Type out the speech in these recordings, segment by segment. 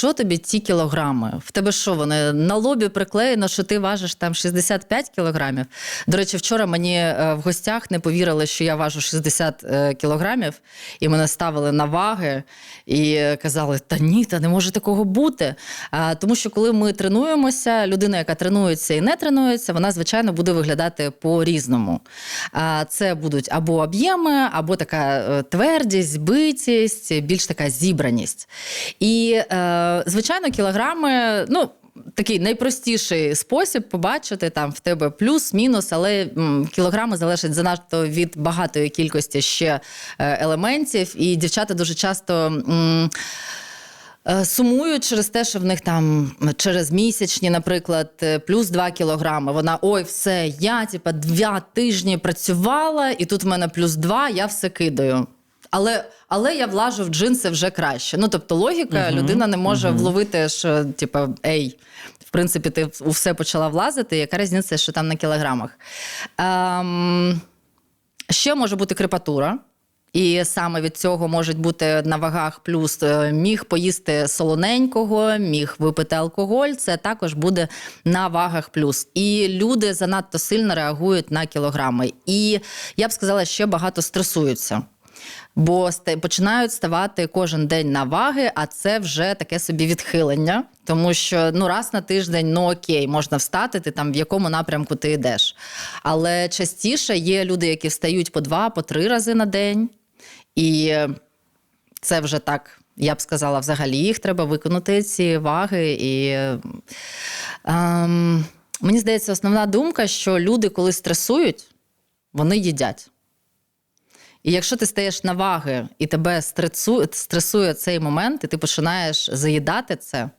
що тобі ті кілограми? В тебе що, вони на лобі приклеєно, що ти важиш там 65 кілограмів? До речі, вчора мені е, в гостях не повірили, що я важу 60 е, кілограмів, і мене ставили на ваги і казали: та ні, та не може такого бути. Тому що коли ми тренуємося, людина, яка тренується і не тренується, вона звичайно буде виглядати по-різному. Це будуть або об'єми, або така е, твердість, збитість, більш така зібраність. І, е, звичайно, кілограми, ну. Такий найпростіший спосіб побачити там в тебе плюс-мінус, але кілограми залежать занадто від багатої кількості ще е, елементів, і дівчата дуже часто. м, е, Сумують через те, що в них там через місячні, наприклад, е, плюс 2 кілограми. Вона ой, все, я типа два тижні працювала, і тут в мене плюс 2, я все кидаю. Але, але я влажу в джинси вже краще. Ну тобто, логіка, людина не може вловити, що типа, ей, в принципі, ти у все почала влазити. Яка різниця, що там на кілограмах? Ем, Ще може бути крепатура. І саме від цього можуть бути на вагах плюс е, міг поїсти солоненького, міг випити алкоголь. Це також буде на вагах плюс. І люди занадто сильно реагують на кілограми. І я б сказала, ще багато стресуються. Бо починають ставати кожен день на ваги, а це вже таке собі відхилення. Тому що ну раз на тиждень, ну окей, можна встати, ти там в якому напрямку ти йдеш. Але частіше є люди, які встають по два, по три рази на день. І це вже так, я б сказала, взагалі їх треба виконати, ці ваги. І ем, мені здається, основна думка, що люди, коли стресують, вони їдять. І якщо ти стаєш на ваги і тебе стресує, стресує цей момент, і ти починаєш заїдати це,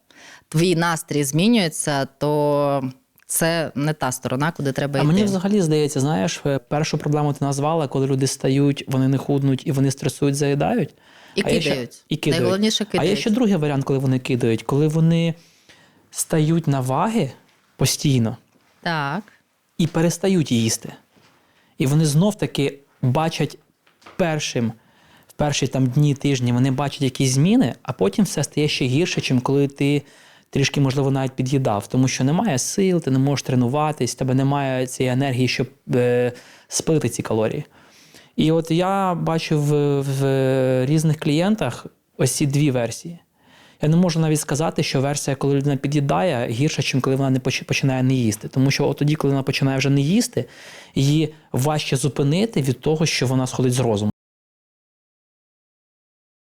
твій настрій змінюється, то це не та сторона, куди треба А йти. мені взагалі здається, знаєш, е, першу проблему ти назвала, коли люди стають, вони не худнуть і вони стресують, заїдають. І А є ще- кидають. і кидають. Найголовніше кидають. А є ще другий варіант, коли вони кидають, коли вони стають на ваги постійно Так. і перестають їсти. І вони знов таки бачать першим, в перші там дні, тижні, вони бачать якісь зміни, а потім все стає ще гірше, чим коли ти трішки, можливо, навіть під'їдав, тому що немає сил, ти не можеш тренуватись, в тебе немає цієї енергії, щоб е, спити ці калорії. І от я бачу в, в різних клієнтах ось ці дві версії. Я не можу навіть сказати, що версія, коли людина під'їдає, гірша, ніж коли вона не починає не їсти. Тому що от тоді, коли вона починає вже не їсти, її важче зупинити від того, що вона сходить з розуму.